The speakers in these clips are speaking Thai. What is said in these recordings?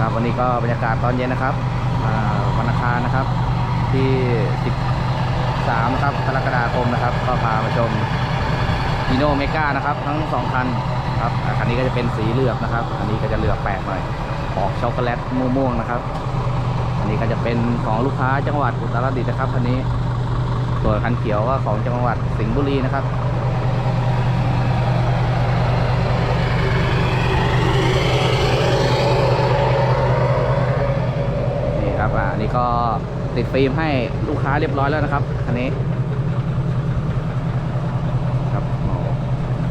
ครับวันนี้ก็บรรยากาศตอนเย็นนะครับวันอังคารนะครับ ที่ 13ครับกรกฎาคมนะครับ ก็พามาชมฮีโนเมกานะครับ ทั้งสองคันครับคันนี้ก็จะเป็นสีเหลือบนะครับ อันนี้ก็จะเหลือบแปลกหน่อยออกช็อกโกแลตม่วงๆนะครับ อันนี้ก็จะเป็นของลูกค้าจังหวัดอุตรดิตถ์นะครับคันนี้ส่วนคันเขียวก็ของจังหวัดสิงห์บุรีนะครับ ครับอ่าอันนี้ก็ติดฟิล์มให้ลูกค้าเรียบร้อยแล้วนะครับคันนี้ครับโอ้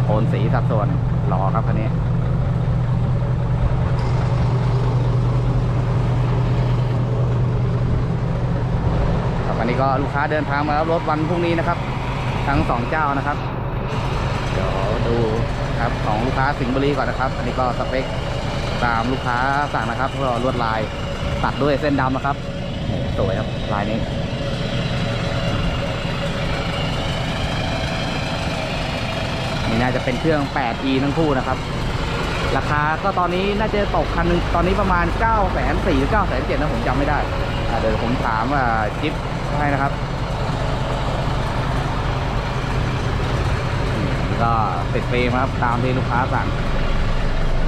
โทนสีสัดส่วนหล่อครับคันนี้ครับอันนี้ก็ลูกค้าเดินทางมารับรถวันพรุ่งนี้นะครับ ทั้งสองเจ้านะครับ เดี๋ยวดูครับของลูกค้าสิงห์บุรีก่อนนะครับ อันนี้ก็สเปคตามลูกค้าสั่งนะครับก็ลวดลาย ตัดด้วยเส้นดำนะครับ สวยครับลายนี้ นี่น่าจะเป็นเครื่อง 8e ทั้งคู่นะครับ ราคาก็ตอนนี้น่าจะตกคันหนึงตอนนี้ประมาณ 9 4 0 0 0หรือ9 7 0 0 0นะผมจำไม่ได้เดี๋ยวผมถามว่าจิ๊บให้นะครับก็ติดเฟรมครับ ตามที่ลูกค้าสั่ง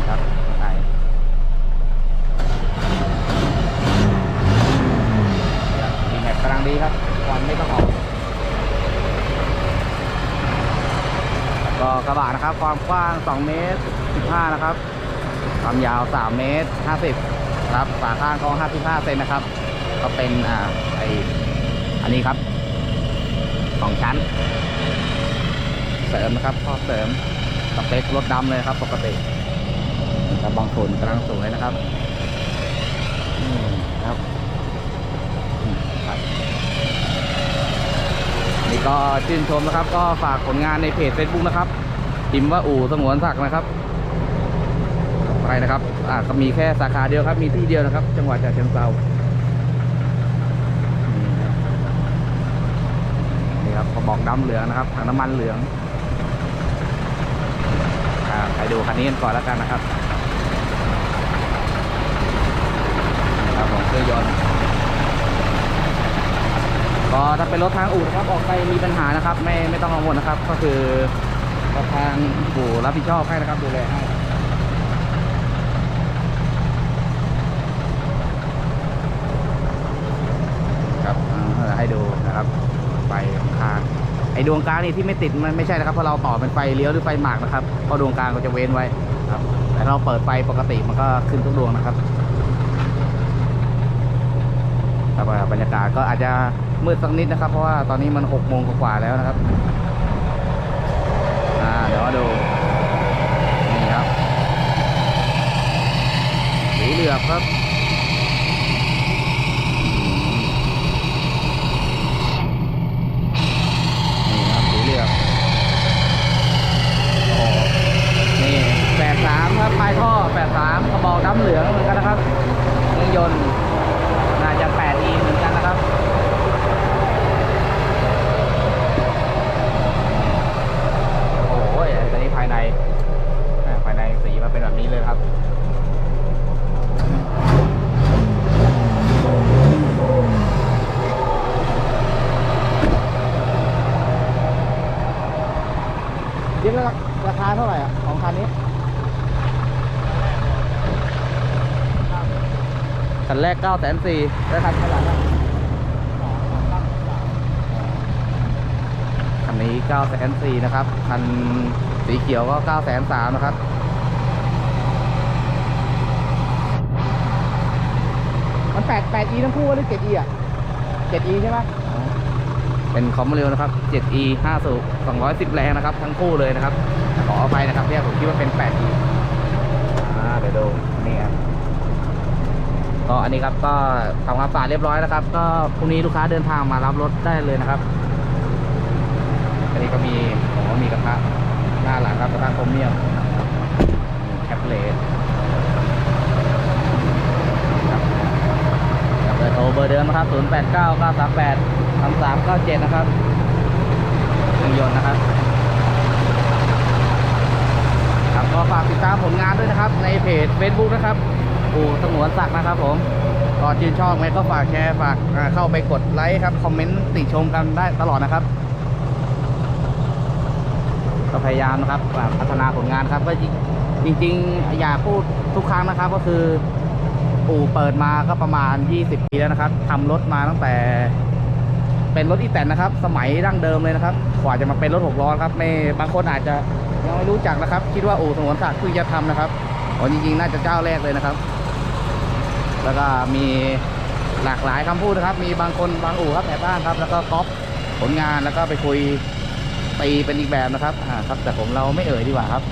ครับใช่ดีแม็ กำลังดีครับควันไม่ต้องออกก็กระบะนะครับ ความกว้าง 2 เมตร 15 นะครับ ความยาว 3 เมตร 50 ครับฝาข้างก็55 เซนนะครับ ก็เป็นอ่าไออันนี้ครับสองชั้น เสริมนะครับข้อเสริมสเปครถดำเลยครับ ปกติกระบางฝุ่นกำลังสวยนะครับ อืมครับ ครับนี่ก็ชื่นชมนะครับ ก็ฝากผลงานในเพจ Facebook นะครับพิมพ์ว่าอู่สงวนศักดิ์นะครับไปนะครับอ่าก็มีแค่สาขาเดียวครับ มีที่เดียวนะครับ จังหวัดฉะเชิงเทรานี่ครับกระบอกดำเหลืองนะครับถังน้ำมันเหลืองอ่าใครดูคันนี้กันก่อนแล้วกันนะครับครับผมเครื่องยนต์ ก็ถ้าเป็นรถทางอู่นะครับออกไปมีปัญหานะครับ ไม่ไม่ต้องกังวลนะครับ ก็คือทางอู่รับผิดชอบให้นะครับดูแลให้ครับให้ดูนะครับไฟข้างไอ้ดวงกลางนี่ที่ไม่ติดมันไม่ใช่นะครับเพราะเราต่อเป็นไฟเลี้ยวหรือไฟหมากนะครับเพราะดวงกลางก็จะเว้นไว้ครับแต่เราเปิดไฟปกติมันก็ขึ้นทุกดวงนะครับครับอ่าบรรยากาศก็อาจจะ มืดสักนิดนะครับ เพราะว่าตอนนี้มันหกโมงกว่าแล้วนะครับอ่าเดี๋ยวมาดูนี่ครับสีเหลือบครับนี่ครับสีเหลือบโอ้โหนี่แปดสามครับปลายท่อแปดสามกระบอกดำเหลืองเหมือนกันนะครับเครื่องยนต์ น่าจะ 8e เหมือนกันนะครับ โอ้โหอันนี้ภายในอ่าภายในสีมาเป็นแบบนี้เลยครับ ยิงแล้วราคาเท่าไหร่อะ ของคันนี้ คันแรก9 4 0 0 0แล้วคันข้างหลังอะคันนี้9 4 0 0 0นะครับ คันสีเขียวก็9 3 0 0 0นะครับมัน8 8 e ทั้งคู่หรือ7 e อะ7 e ใช่ไหมเป็นคอมเร็วนะครับ 7e 5สูบ210 แรงนะครับ ทั้งคู่เลยนะครับ ขออภัยนะครับที่ผมคิดว่าเป็น 8e อ่าเดี๋ยวดูนี่ครับ ก็อันนี้ครับก็ทำความสะอาดเรียบร้อยนะครับ ก็พรุ่งนี้ลูกค้าเดินทางมารับรถได้เลยนะครับ อันนี้ก็มีผมว่ามีกระทะหน้าหลังครับกระทะโครเมียมแคปเลสครับเบอร์โทรเบอร์เดิมนะครับ 0 8 9 9 3 8 3 3 9 7 นะครับเครื่องยนต์นะครับ ครับก็ฝากติดตามผลงานด้วยด้วยนะครับ ในเพจ Facebook นะครับ อู่สงวนศักดิ์นะครับผมก็ชื่นชอบไหมก็ฝากแชร์ฝากเข้าไปกดไลค์ครับ คอมเมนต์ติชมกันได้ตลอดนะครับ ก็พยายามนะครับพัฒนาผลงานครับ ก็จริงจริง ๆ อยากพูดทุกครั้งนะครับ ก็คืออู่เปิดมาก็ประมาณ 20 ปีแล้วนะครับทำรถมาตั้งแต่เป็นรถอีแตนนะครับ สมัยดั้งเดิมเลยนะครับ กว่าจะมาเป็นรถหกล้อครับไม่บางคนอาจจะยังไม่รู้จักนะครับ คิดว่าอู่สงวนศักดิ์เพิ่งจะทำนะครับอ๋อจริงๆ น่าจะเจ้าแรกเลยนะครับ แล้วก็มีหลากหลายคำพูดนะครับ มีบางคนบางอู่ครับแอบอ้างครับ แล้วก็ก๊อปผลงานแล้วก็ไปคุยตีเป็นอีกแบบนะครับอ่าครับแต่ผมเราไม่เอ่ยดีกว่าครับ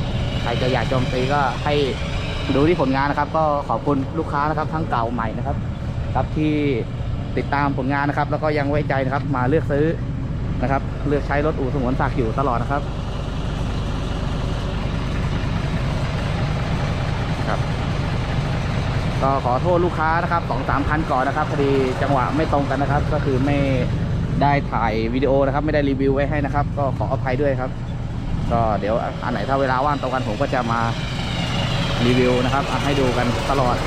ใครจะอยากโจมตีก็ให้ดูที่ผลงานนะครับ ก็ขอบคุณลูกค้านะครับ ทั้งเก่าใหม่นะครับ ครับที่ติดตามผลงานนะครับ แล้วก็ยังไว้ใจนะครับ มาเลือกซื้อนะครับ เลือกใช้รถอู่สงวนศักดิ์อยู่ตลอดนะครับ ก็ขอโทษลูกค้านะครับสองสามคันก่อนนะครับพอดีจังหวะไม่ตรงกันนะครับ ก็คือไม่ได้ถ่ายวิดีโอนะครับ ไม่ได้รีวิวไว้ให้นะครับ ก็ขออภัยด้วยครับ ก็เดี๋ยวอันไหนถ้าเวลาว่างตรงกันผมก็จะมารีวิวนะครับให้ดูกันตลอด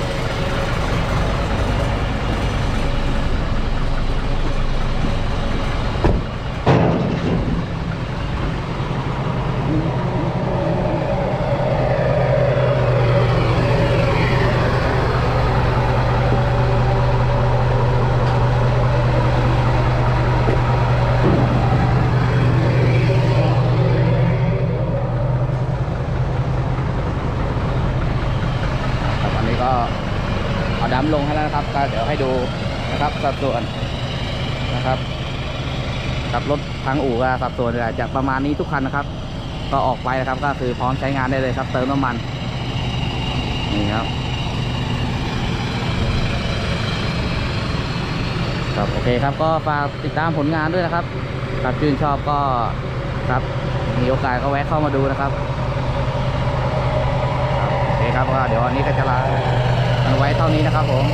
ครับอันนี้ก็เอาดัมลงให้แล้ว นะครับก็เดี๋ยวให้ดูนะครับสัดส่วนนะครับกับรถทางอู่ก็สัดส่วนจะประมาณนี้ทุกคันนะครับ ก็ออกไปนะครับก็คือพร้อมใช้งานได้เลยครับ เติมน้ำมันนี่ครับครับโอเคครับก็ฝากติดตามผลงานด้วยนะครับครับชื่นชอบก็ครับมีโอกาสก็แวะเข้ามาดูนะครับโอเคครับก็เดี๋ยววันนี้ก็จะลาไว้เท่านี้นะครับผม